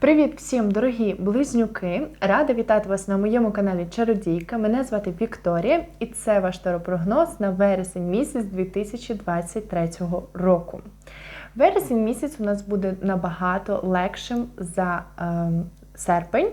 Привіт всім, дорогі близнюки! Рада вітати вас на моєму каналі Чародійка. Мене звати Вікторія, і це ваш таропрогноз на вересень місяць 2023 року. Вересень місяць у нас буде набагато легшим за е, серпень.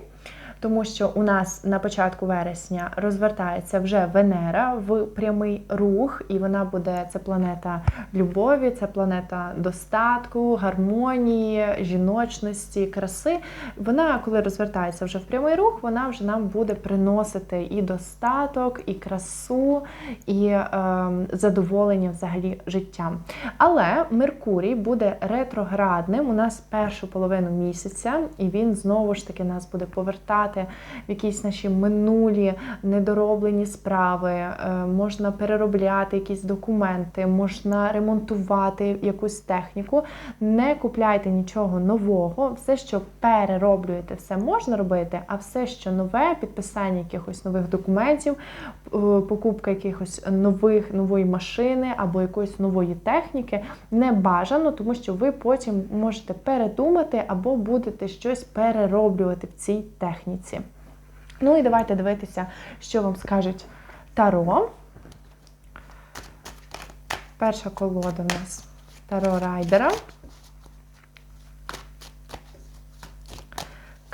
Тому що у нас на початку вересня розвертається вже Венера в прямий рух, і вона буде це планета любові, це планета достатку, гармонії, жіночності, краси. Вона, коли розвертається вже в прямий рух, вона вже нам буде приносити і достаток, і красу, і е, задоволення взагалі життям. Але Меркурій буде ретроградним у нас першу половину місяця, і він знову ж таки нас буде повертати в якісь наші минулі недороблені справи, е, можна переробляти якісь документи, можна ремонтувати якусь техніку. Не купляйте нічого нового, все, що перероблюєте, все можна робити, а все, що нове, підписання якихось нових документів, покупка якихось нових нової машини або якоїсь нової техніки не бажано, тому що ви потім можете передумати або будете щось перероблювати в цій техніці. Ну і давайте дивитися, що вам скажуть Таро. Перша колода у нас Таро Райдера.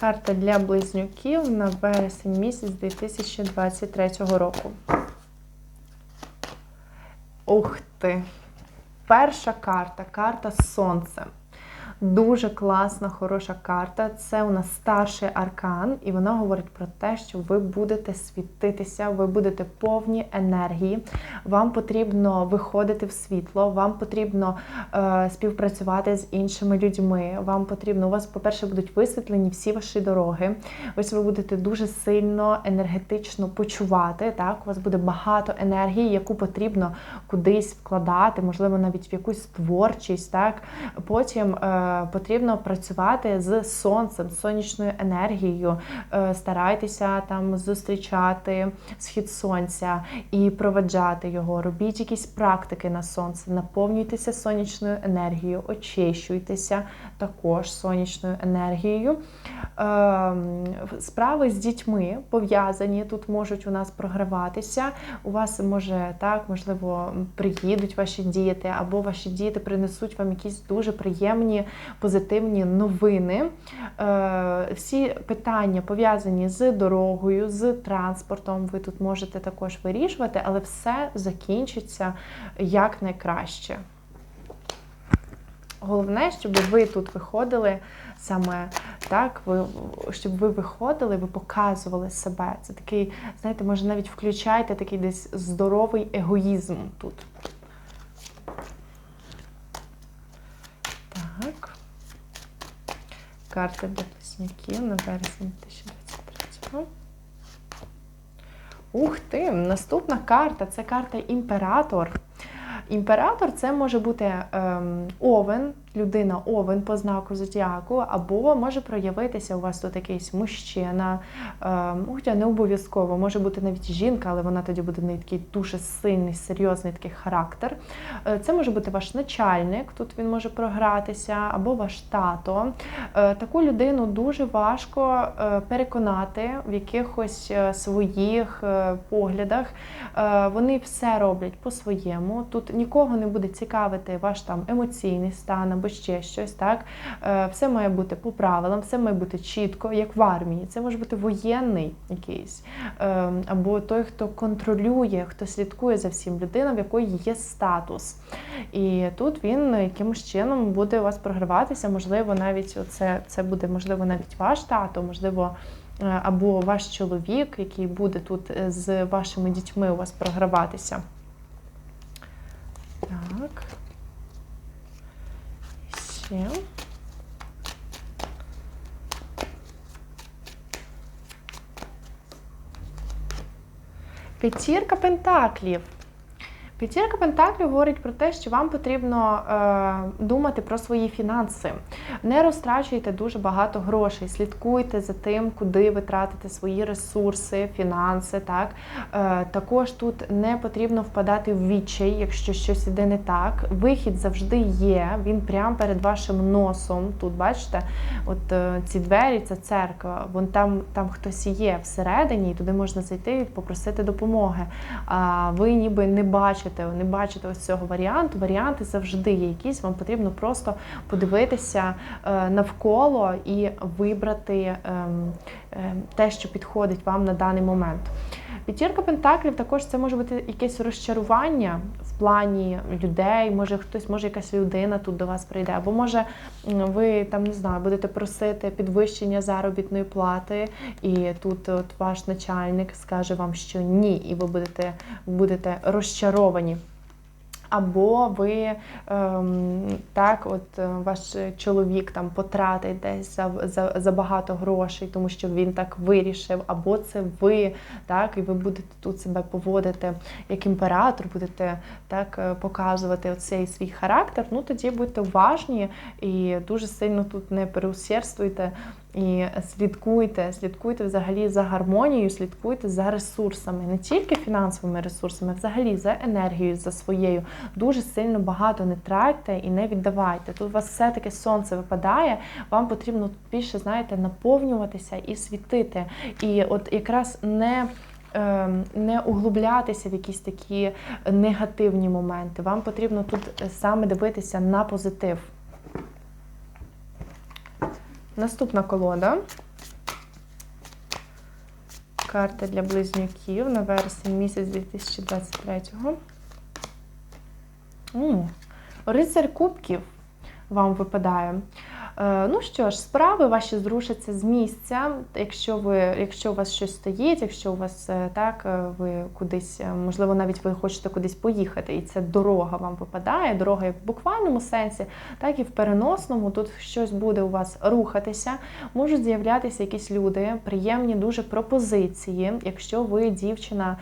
Карта для близнюків на вересень місяць 2023 року. Ух ти! Перша карта карта Сонце. Дуже класна, хороша карта. Це у нас старший аркан, і вона говорить про те, що ви будете світитися, ви будете повні енергії. Вам потрібно виходити в світло, вам потрібно е, співпрацювати з іншими людьми. Вам потрібно, у вас, по-перше, будуть висвітлені всі ваші дороги. Ось ви будете дуже сильно енергетично почувати. Так, у вас буде багато енергії, яку потрібно кудись вкладати, можливо, навіть в якусь творчість. Так, потім. Е, потрібно працювати з сонцем, з сонячною енергією. Е, старайтеся там зустрічати схід сонця і проведжати його. Робіть якісь практики на сонце, наповнюйтеся сонячною енергією, очищуйтеся також сонячною енергією. Ем, справи з дітьми пов'язані, тут можуть у нас програватися. У вас може так, можливо, приїдуть ваші діти, або ваші діти принесуть вам якісь дуже приємні позитивні новини. Е, всі питання пов'язані з дорогою, з транспортом, ви тут можете також вирішувати, але все закінчиться якнайкраще. Головне, щоб ви тут виходили саме так, ви, щоб ви виходили, ви показували себе. Це такий, знаєте, може навіть включайте такий десь здоровий егоїзм тут. Так. Карта для на вересень 2023 Ух ти! Наступна карта це карта Імператор. Імператор це може бути ем, овен, людина овен по знаку зодіаку, або може проявитися у вас тут якийсь мужчина, ем, хоча не обов'язково, може бути навіть жінка, але вона тоді буде не такий дуже сильний, серйозний такий характер. Е, це може бути ваш начальник, тут він може програтися, або ваш тато. Е, таку людину дуже важко е, переконати в якихось своїх поглядах. Вони все роблять по-своєму. Тут нікого не буде цікавити ваш там емоційний стан або ще щось. так. Е, все має бути по правилам, все має бути чітко, як в армії. Це може бути воєнний якийсь, е, або той, хто контролює, хто слідкує за всім людина, в якої є статус. І тут він якимось чином буде у вас програватися, можливо, навіть оце, це буде, можливо, навіть ваш тато, можливо. Е, або ваш чоловік, який буде тут з вашими дітьми у вас програватися. Так. Ще. П'ятірка пентаклів. П'ятірка Пентаклів говорить про те, що вам потрібно е, думати про свої фінанси. Не розтрачуйте дуже багато грошей, слідкуйте за тим, куди ви тратите свої ресурси, фінанси. Так Е, Також тут не потрібно впадати в відчай, якщо щось іде не так. Вихід завжди є, він прямо перед вашим носом. Тут бачите, от е, ці двері, це церква, вон там, там хтось є всередині, і туди можна зайти і попросити допомоги. А ви ніби не бачите, не бачите ось цього варіанту. Варіанти завжди є якісь. Вам потрібно просто подивитися е, навколо і вибрати ем, ем, те, що підходить вам на даний момент. П'ятірка пентаклів також це може бути якесь розчарування плані людей. Може хтось, може якась людина тут до вас прийде, або може ви там не знаю, будете просити підвищення заробітної плати, і тут от ваш начальник скаже вам, що ні, і ви будете, будете розчаровані. Або ви ем, так, от е, ваш чоловік там потратить десь за, за, за багато грошей, тому що він так вирішив, або це ви, так, і ви будете тут себе поводити як імператор, будете так е, показувати оцей свій характер. Ну тоді будьте уважні і дуже сильно тут не переусердствуйте. І слідкуйте, слідкуйте взагалі за гармонією, слідкуйте за ресурсами, не тільки фінансовими ресурсами, взагалі за енергією, за своєю. Дуже сильно багато не тратьте і не віддавайте. Тут у вас все-таки сонце випадає, вам потрібно більше, знаєте, наповнюватися і світити. І от якраз не. ем, Не углублятися в якісь такі негативні моменти. Вам потрібно тут саме дивитися на позитив. Наступна колода. Карта для близнюків на вересень місяць 2023-го. Рицарь Рицар кубків вам випадає. Е, Ну що ж, справи ваші зрушаться з місця. Якщо ви, якщо у вас щось стоїть, якщо у вас е, так, е, ви кудись, можливо, навіть ви хочете кудись поїхати, і ця дорога вам випадає, дорога як в буквальному сенсі, так і в переносному. Тут щось буде у вас рухатися, можуть з'являтися якісь люди, приємні дуже пропозиції. Якщо ви дівчина,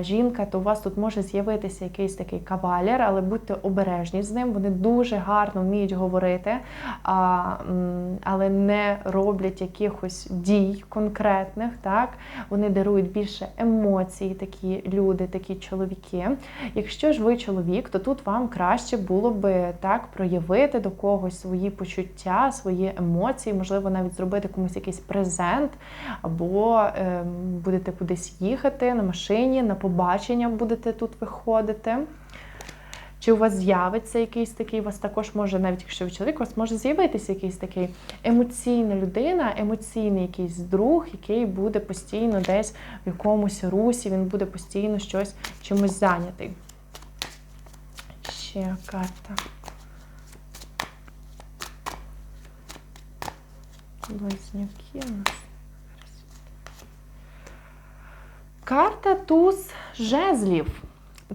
жінка, то у вас тут може з'явитися якийсь такий кавалер, але будьте обережні з ним. Вони дуже гарно вміють говорити. Але не роблять якихось дій конкретних, так вони дарують більше емоцій, такі люди, такі чоловіки. Якщо ж ви чоловік, то тут вам краще було би так проявити до когось свої почуття, свої емоції, можливо, навіть зробити комусь якийсь презент, або ем, будете кудись їхати на машині, на побачення будете тут виходити. Чи у вас з'явиться якийсь такий, у вас також може, навіть якщо ви чоловік, у вас може з'явитися якийсь такий емоційна людина, емоційний якийсь друг, який буде постійно десь в якомусь русі, він буде постійно щось чимось зайнятий. Ще карта. Близнюки у нас. Карта туз жезлів.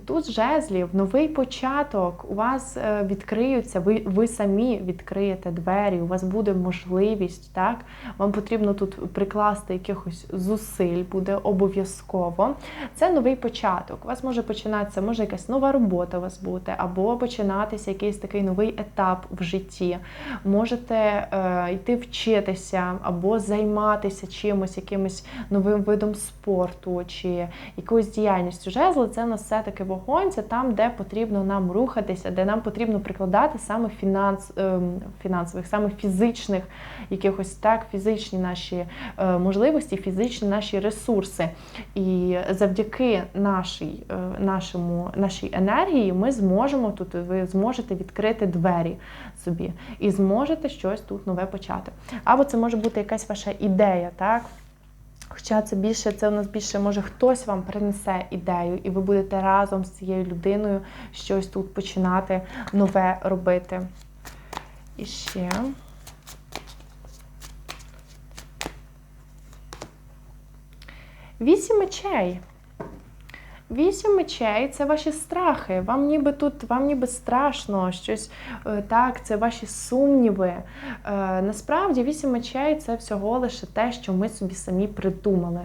Туз жезлів, новий початок. У вас е, відкриються, ви, ви самі відкриєте двері, у вас буде можливість, так? Вам потрібно тут прикласти якихось зусиль, буде обов'язково. Це новий початок. У вас може починатися, може якась нова робота у вас бути, або починатися якийсь такий новий етап в житті. Можете е, йти вчитися, або займатися чимось, якимось новим видом спорту чи якоюсь діяльністю. Жезли це на все таки вогонь, це там, де потрібно нам рухатися, де нам потрібно прикладати саме фінанс, ем, фінансових, саме фізичних якихось так, фізичні наші е, можливості, фізичні наші ресурси. І завдяки нашій, е, нашому, нашій енергії ми зможемо тут, ви зможете відкрити двері собі і зможете щось тут нове почати. Або це може бути якась ваша ідея, так? Хоча це більше, це у нас більше може хтось вам принесе ідею, і ви будете разом з цією людиною щось тут починати нове робити. І ще. Вісім мечей. Вісім мечей це ваші страхи. Вам ніби тут, вам ніби страшно, щось е, так, це ваші сумніви. Е, Насправді, вісім мечей це всього лише те, що ми собі самі придумали.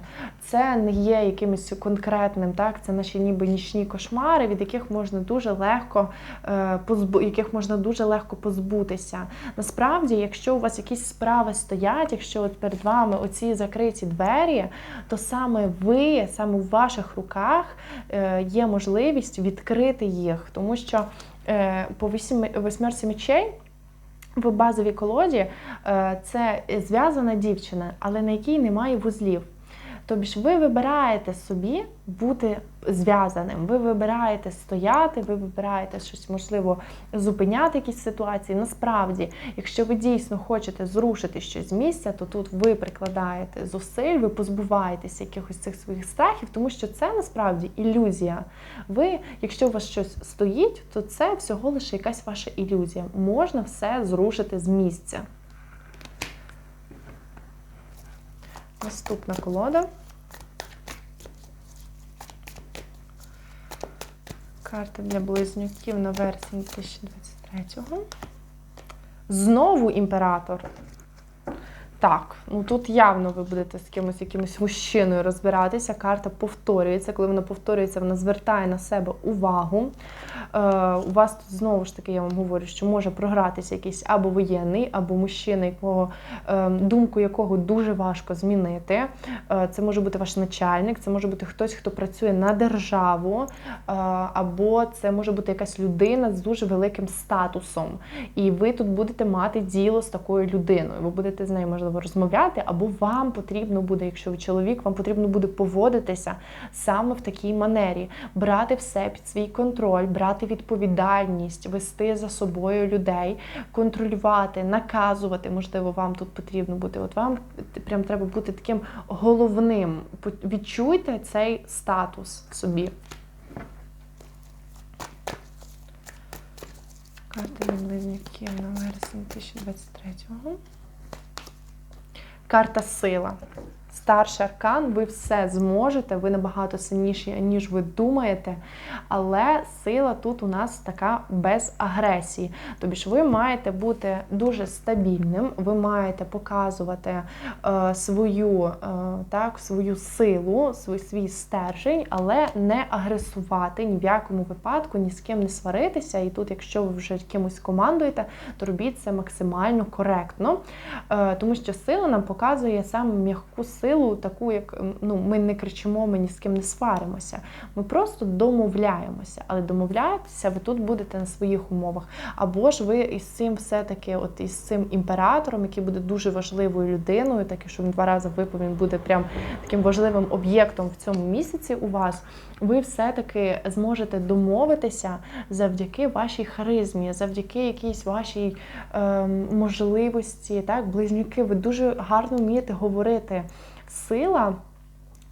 Це не є якимось конкретним, так це наші ніби нічні кошмари, від яких можна дуже легко е, позбу, яких можна дуже легко позбутися. Насправді, якщо у вас якісь справи стоять, якщо от перед вами оці закриті двері, то саме ви, саме у ваших руках е, є можливість відкрити їх, тому що е, по восьмерці мечей. В базовій колоді це зв'язана дівчина, але на якій немає вузлів. Тобі ж ви вибираєте собі бути зв'язаним, ви вибираєте стояти, ви вибираєте щось, можливо, зупиняти якісь ситуації. Насправді, якщо ви дійсно хочете зрушити щось з місця, то тут ви прикладаєте зусиль, ви позбуваєтеся якихось цих своїх страхів, тому що це насправді ілюзія. Ви, якщо у вас щось стоїть, то це всього лише якась ваша ілюзія. Можна все зрушити з місця. Наступна колода. Карта для близнюків на вересень 2023-го. Знову імператор. Так, ну тут явно ви будете з кимось якимось мужчиною розбиратися. Карта повторюється. Коли вона повторюється, вона звертає на себе увагу. Е, у вас тут знову ж таки, я вам говорю, що може програтися якийсь або воєнний, або мужчина, якого е, думку якого дуже важко змінити. Е, це може бути ваш начальник, це може бути хтось, хто працює на державу, або це може бути якась людина з дуже великим статусом. І ви тут будете мати діло з такою людиною. Ви будете з нею можливо розмовляти, або вам потрібно буде, якщо ви чоловік, вам потрібно буде поводитися саме в такій манері, брати все під свій контроль, брати відповідальність, вести за собою людей, контролювати, наказувати. Можливо, вам тут потрібно бути. От вам прям треба бути таким головним. Відчуйте цей статус собі. Карта близнюків на вересень 2023-го. Карта сила. Старший аркан, ви все зможете, ви набагато сильніші, ніж ви думаєте. Але сила тут у нас така без агресії. Тобі ж ви маєте бути дуже стабільним, ви маєте показувати е, свою е, так, свою силу, свій, свій стержень, але не агресувати ні в якому випадку, ні з ким не сваритися. І тут, якщо ви вже кимось командуєте, то робіть це максимально коректно, е, тому що сила нам показує саме м'яку силу силу, таку, як ну, ми не кричимо, ми ні з ким не сваримося. Ми просто домовляємося. Але домовляєтеся, ви тут будете на своїх умовах. Або ж ви із цим все-таки, от із цим імператором, який буде дуже важливою людиною, таке, що він два рази він буде прям таким важливим об'єктом в цьому місяці у вас. Ви все-таки зможете домовитися завдяки вашій харизмі, завдяки якійсь вашій е, можливості. Так, близнюки, ви дуже гарно вмієте говорити сила.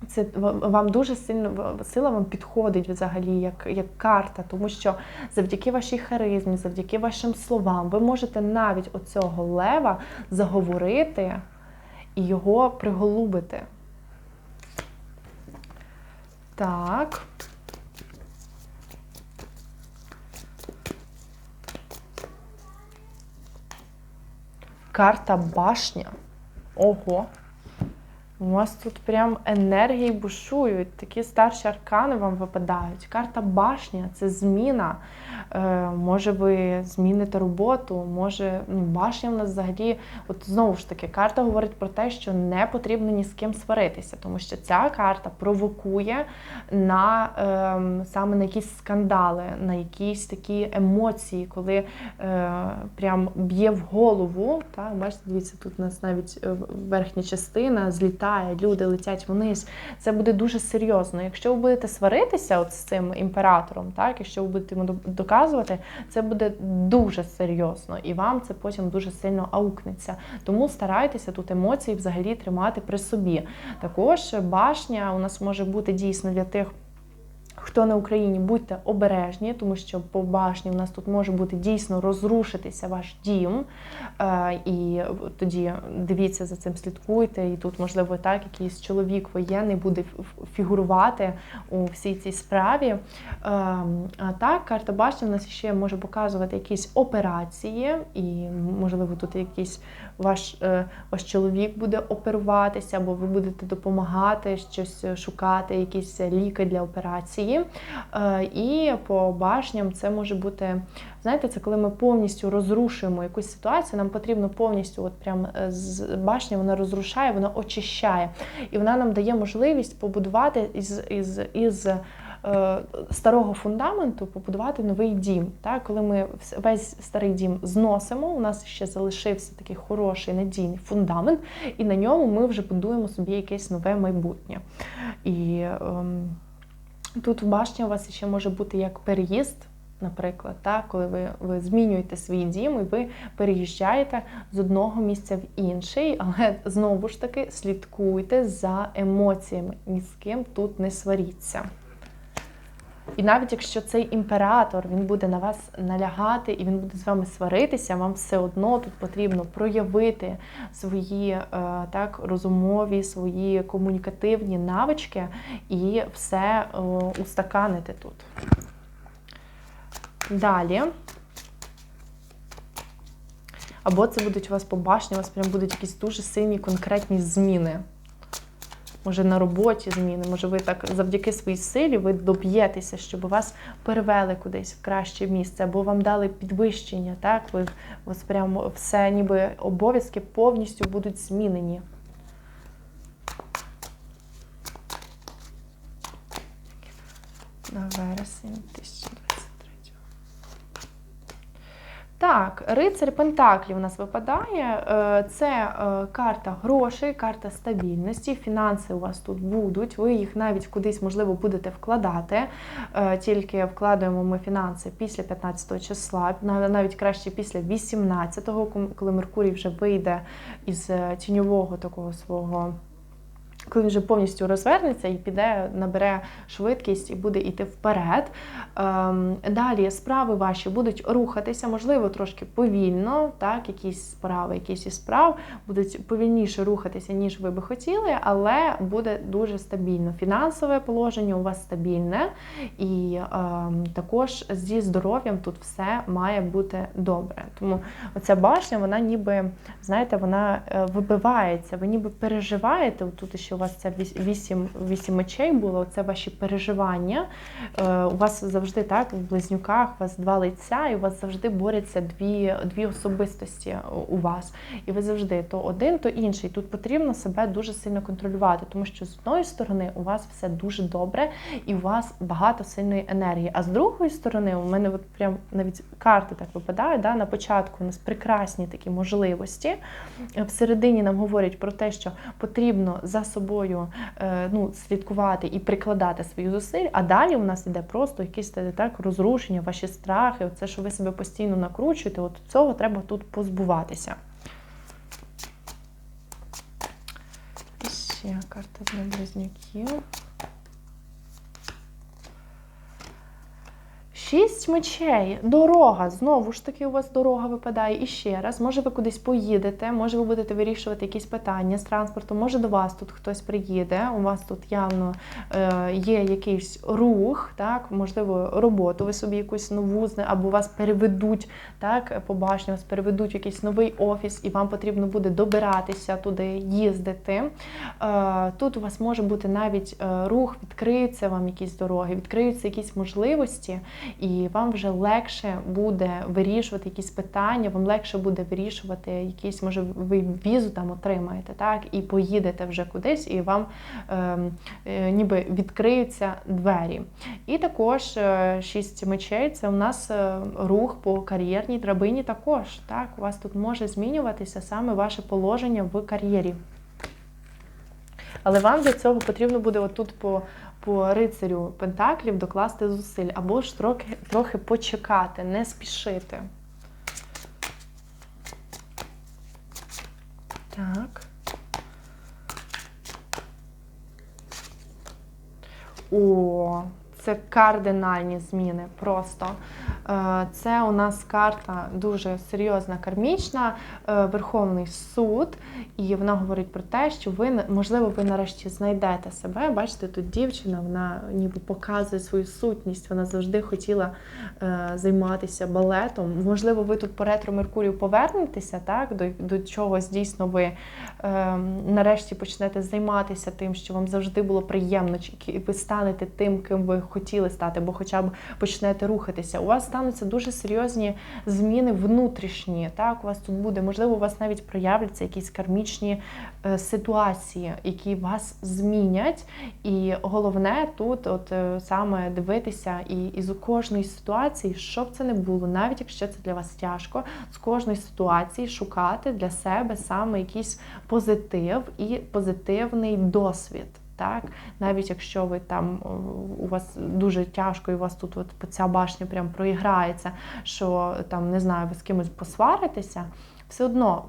Це вам дуже сильно сила вам підходить взагалі як як карта, тому що завдяки вашій харизмі, завдяки вашим словам, ви можете навіть оцього лева заговорити і його приголубити. Так. Карта башня. Ого. У вас тут прям енергії бушують, такі старші аркани вам випадають. Карта башня це зміна. Е, Може, ви зміните роботу, може, ну, башня в нас взагалі, от знову ж таки, карта говорить про те, що не потрібно ні з ким сваритися, тому що ця карта провокує на е, саме на якісь скандали, на якісь такі емоції, коли е, прям б'є в голову. Та, Бачите, дивіться, тут у нас навіть е, верхня частина злітає люди летять вниз. Це буде дуже серйозно. Якщо ви будете сваритися от з цим імператором, так якщо ви будете йому доказувати, це буде дуже серйозно, і вам це потім дуже сильно аукнеться. Тому старайтеся тут емоції взагалі тримати при собі. Також башня у нас може бути дійсно для тих Хто на Україні, будьте обережні, тому що по башні у нас тут може бути дійсно розрушитися ваш дім. Е, І тоді дивіться за цим, слідкуйте. І тут, можливо, так, якийсь чоловік воєнний буде фігурувати у всій цій справі. Е, А так, карта башні у нас ще може показувати якісь операції, і, можливо, тут якийсь ваш, е, ваш чоловік буде оперуватися, або ви будете допомагати щось шукати, якісь ліки для операції. Е, І по башням це може бути, знаєте, це коли ми повністю розрушуємо якусь ситуацію, нам потрібно повністю, от прям е, з башні вона розрушає, вона очищає. І вона нам дає можливість побудувати із, із, із е, старого фундаменту побудувати новий дім. Так? Коли ми весь старий дім зносимо, у нас ще залишився такий хороший надійний фундамент, і на ньому ми вже будуємо собі якесь нове майбутнє. І ем, тут в башні у вас ще може бути як переїзд. Наприклад, та, коли ви, ви змінюєте свій дім і ви переїжджаєте з одного місця в інший, але знову ж таки слідкуйте за емоціями, ні з ким тут не сваріться. І навіть якщо цей імператор він буде на вас налягати і він буде з вами сваритися, вам все одно тут потрібно проявити свої е, так розумові, свої комунікативні навички і все е, устаканити тут. Далі. Або це будуть у вас по башні, у вас прям будуть якісь дуже сильні конкретні зміни. Може, на роботі зміни, може, ви так завдяки своїй силі ви доб'єтеся, щоб вас перевели кудись в краще місце, або вам дали підвищення. Так, ви вас прямо все, ніби обов'язки повністю будуть змінені. На вересень 2023. Так, рицарь Пентаклів у нас випадає. Е, Це е, карта грошей, карта стабільності. Фінанси у вас тут будуть. Ви їх навіть кудись, можливо, будете вкладати. Е, Тільки вкладаємо ми фінанси після 15 числа, навіть краще після 18-го, коли Меркурій вже вийде із тіньового такого свого. Коли він вже повністю розвернеться і піде, набере швидкість і буде йти вперед. Ем, далі справи ваші будуть рухатися, можливо, трошки повільно, так, якісь справи, якісь із справ будуть повільніше рухатися, ніж ви би хотіли, але буде дуже стабільно. Фінансове положення у вас стабільне, і ем, також зі здоров'ям тут все має бути добре. Тому оця башня, вона ніби, знаєте, вона е, вибивається, ви ніби переживаєте. Тут ще у вас це вісім, вісім мечей було, це ваші переживання. Е, У вас завжди так, в близнюках, у вас два лиця, і у вас завжди борються дві, дві особистості у вас. І ви завжди то один, то інший. Тут потрібно себе дуже сильно контролювати, тому що з одної сторони у вас все дуже добре, і у вас багато сильної енергії. А з другої сторони, у мене от прям навіть карти так випадають. Да? На початку у нас прекрасні такі можливості. Всередині нам говорять про те, що потрібно за собою е, ну, слідкувати і прикладати свої зусиль. А далі у нас іде просто якісь так розрушення, ваші страхи, це, що ви себе постійно накручуєте. От цього треба тут позбуватися. Ще карта для близнюків. Шість мечей, дорога. Знову ж таки, у вас дорога випадає і ще раз. Може, ви кудись поїдете, може, ви будете вирішувати якісь питання з транспортом, може до вас тут хтось приїде. У вас тут явно е, є якийсь рух, так, можливо, роботу ви собі якусь нову зна- або вас переведуть, так, по башні, вас переведуть в якийсь новий офіс, і вам потрібно буде добиратися туди, їздити. Е, Тут у вас може бути навіть е, рух, відкриються вам якісь дороги, відкриються якісь можливості, і вам вже легше буде вирішувати якісь питання, вам легше буде вирішувати якісь, може, ви візу там отримаєте, так, і поїдете вже кудись, і вам е, е, ніби відкриються двері. І також е, шість мечей це у нас е, рух по кар'єрній драбині також. Так, у вас тут може змінюватися саме ваше положення в кар'єрі. Але вам для цього потрібно буде отут по, по рицарю Пентаклів докласти зусиль, або ж трохи, трохи почекати, не спішити. Так. О, це кардинальні зміни. Просто це у нас карта дуже серйозна, кармічна, е, Верховний суд, і вона говорить про те, що ви можливо ви нарешті знайдете себе. Бачите, тут дівчина, вона ніби показує свою сутність. Вона завжди хотіла е, займатися балетом. Можливо, ви тут по ретро Меркурію повернетеся, так до, до чогось дійсно ви нарешті почнете займатися тим, що вам завжди було приємно, і ви станете тим, ким ви хотіли стати, або хоча б почнете рухатися. У вас стануться дуже серйозні зміни внутрішні. Так, у вас тут буде, можливо, у вас навіть проявляться якісь кармічні е, ситуації, які вас змінять. І головне тут, от е, саме дивитися, і із кожної ситуації, що б це не було, навіть якщо це для вас тяжко, з кожної ситуації шукати для себе саме якийсь позитив і позитивний досвід. Так, навіть якщо ви там у вас дуже тяжко, і у вас тут от ця башня прям проіграється, що там не знаю, ви з кимось посваритеся, все одно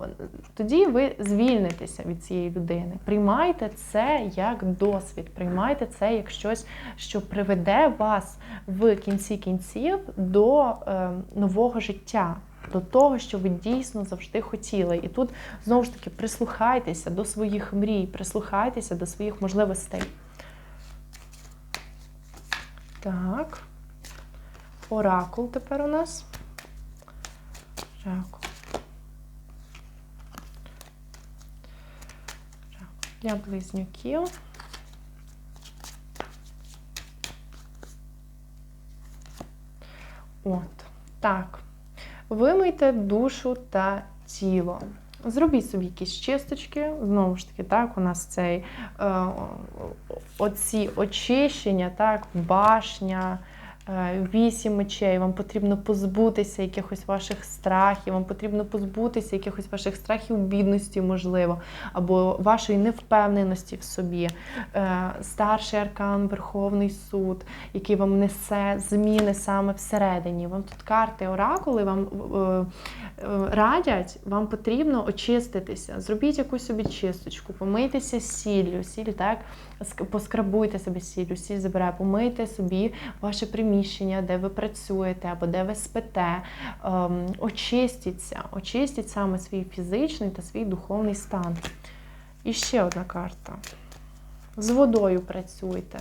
тоді ви звільнитеся від цієї людини. Приймайте це як досвід, приймайте це як щось, що приведе вас в кінці кінців до е, нового життя до того, що ви дійсно завжди хотіли. І тут знову ж таки прислухайтеся до своїх мрій, прислухайтеся до своїх можливостей. Так. Оракул тепер у нас. Оракул. Для близнюків. От. Так. Вимийте душу та тіло. Зробіть собі якісь чисточки. Знову ж таки, так, у нас цей е, оці очищення, так, башня. Е, вісім мечей, вам потрібно позбутися якихось ваших страхів, вам потрібно позбутися якихось ваших страхів бідності, можливо, або вашої невпевненості в собі. Е, старший аркан, Верховний суд, який вам несе зміни саме всередині. Вам тут карти, оракули вам е, радять, вам потрібно очиститися. Зробіть якусь собі чисточку, помийтеся сіллю, сіль, так, поскрабуйте себе сіль, усі забирає, помийте собі ваше приміщення, де ви працюєте або де ви спите. Ем, очистіться, очистіть саме свій фізичний та свій духовний стан. І ще одна карта. З водою працюйте.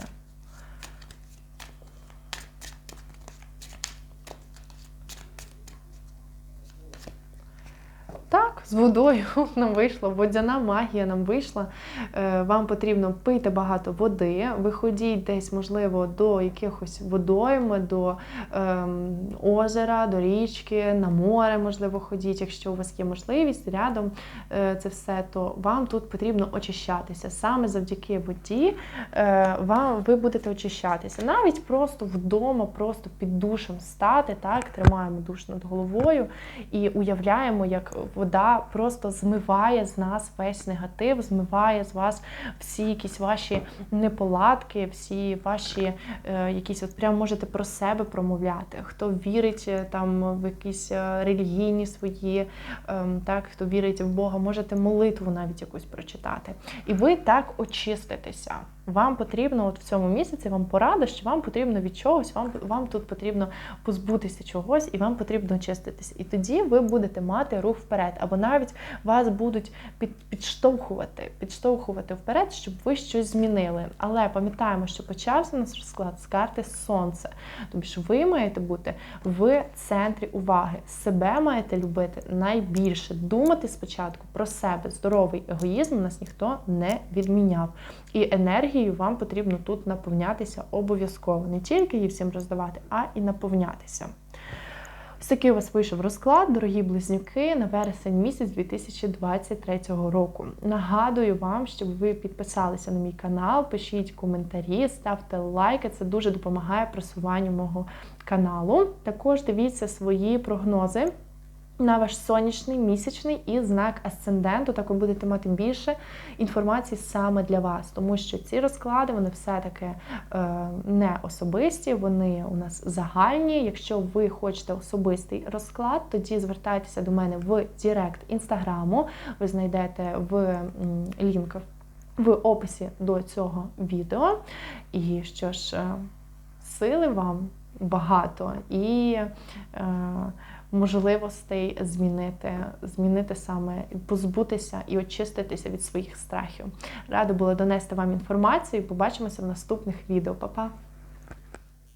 З водою нам вийшло, водяна магія нам вийшла. Е, вам потрібно пити багато води, виходіть десь, можливо, до якихось водойм, до ем, озера, до річки, на море, можливо, ходіть, якщо у вас є можливість рядом е, це все, то вам тут потрібно очищатися. Саме завдяки воді е, вам ви будете очищатися. Навіть просто вдома, просто під душем стати, так, тримаємо душ над головою і уявляємо, як вода просто змиває з нас весь негатив, змиває з вас всі якісь ваші неполадки, всі ваші е, якісь от прямо можете про себе промовляти. Хто вірить е, там в якісь е, релігійні свої, е, так, хто вірить в Бога, можете молитву навіть якусь прочитати. І ви так очиститеся. Вам потрібно от в цьому місяці вам порада, що вам потрібно від чогось, вам вам тут потрібно позбутися чогось, і вам потрібно очиститися. І тоді ви будете мати рух вперед, або навіть вас будуть під, підштовхувати, підштовхувати вперед, щоб ви щось змінили. Але пам'ятаємо, що почався у нас розклад з карти Сонце. Тобто що ви маєте бути в центрі уваги. Себе маєте любити найбільше. Думати спочатку про себе. Здоровий егоїзм у нас ніхто не відміняв. І енергією вам потрібно тут наповнятися обов'язково. Не тільки її всім роздавати, а і наповнятися. Ось такий у вас вийшов розклад, дорогі близнюки, на вересень місяць 2023 року. Нагадую вам, щоб ви підписалися на мій канал, пишіть коментарі, ставте лайки. Це дуже допомагає просуванню мого каналу. Також дивіться свої прогнози на ваш сонячний, місячний і знак асценденту, так ви будете мати більше інформації саме для вас, тому що ці розклади вони все-таки е, не особисті, вони у нас загальні. Якщо ви хочете особистий розклад, тоді звертайтеся до мене в Директ інстаграму. Ви знайдете в лінк в описі до цього відео. І що ж. Е, сили вам багато і е, можливостей змінити, змінити саме, позбутися і очиститися від своїх страхів. Рада була донести вам інформацію. Побачимося в наступних відео. Па-па!